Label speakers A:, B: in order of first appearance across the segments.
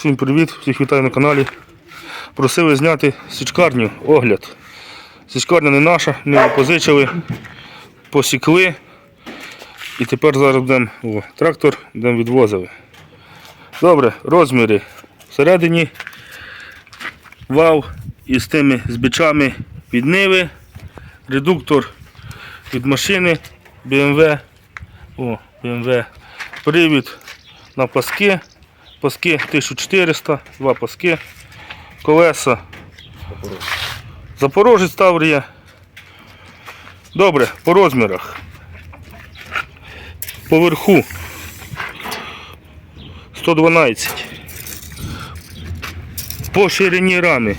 A: Всім привіт, всіх вітаю на каналі. Просили зняти січкарню, огляд. Січкарня не наша, ми її позичили, посікли. І тепер зараз будемо трактор, будемо відвозили. Добре, розміри. Всередині вал із тими збічами від ниви, редуктор від машини BMW. О, BMW. Привід на паски. Паски 1400, два паски. Колеса. Запорожець Таврія. Добре, по розмірах. Поверху 112. По ширині рами.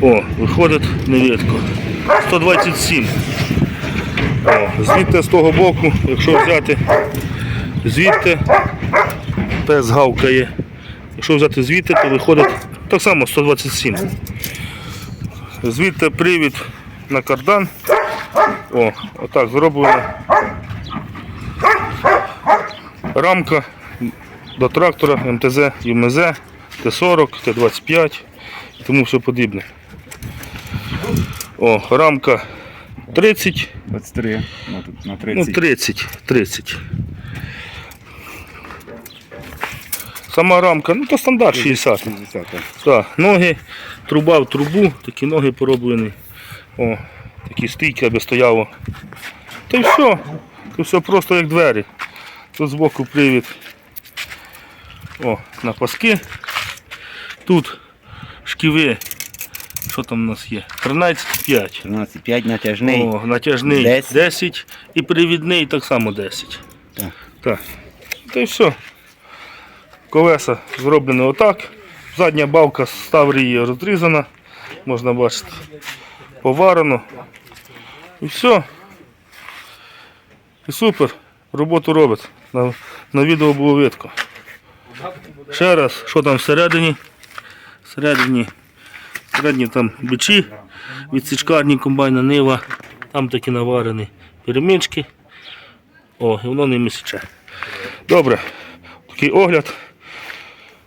A: О, виходить невідко. 127. О, звідти з того боку, якщо взяти звідти, пес гавкає. Якщо взяти звідти, то виходить так само 127. Звідти привід на кардан. О, отак зроблено. Рамка до трактора МТЗ, ЮМЗ, Т-40, Т-25 і тому все подібне. О, рамка 30,
B: 23, ну тут на
A: ну
B: 30.
A: 30, 30. Сама рамка, ну то стандарт 60.
B: 60. так.
A: Так, ноги, труба в трубу, такі ноги пороблені. О, такі стійки, аби стояло. Та й все. Це все просто як двері. Тут збоку привід. О, на паски. Тут шківи. Що там у нас є? 13,5.
B: 13, 5 натяжний.
A: О, натяжний 10.
B: 10.
A: і привідний так само 10.
B: Так.
A: Так. Та й все. Колеса зроблені отак. Задня балка з ставрії розрізана. Можна бачити. Поварено. І все. І супер. Роботу робить. На, на відео було видко. Ще раз, що там всередині? Всередині, всередині там бичі від січкарні комбайна Нива. Там такі наварені перемички. О, і воно не місяче. Добре, такий огляд.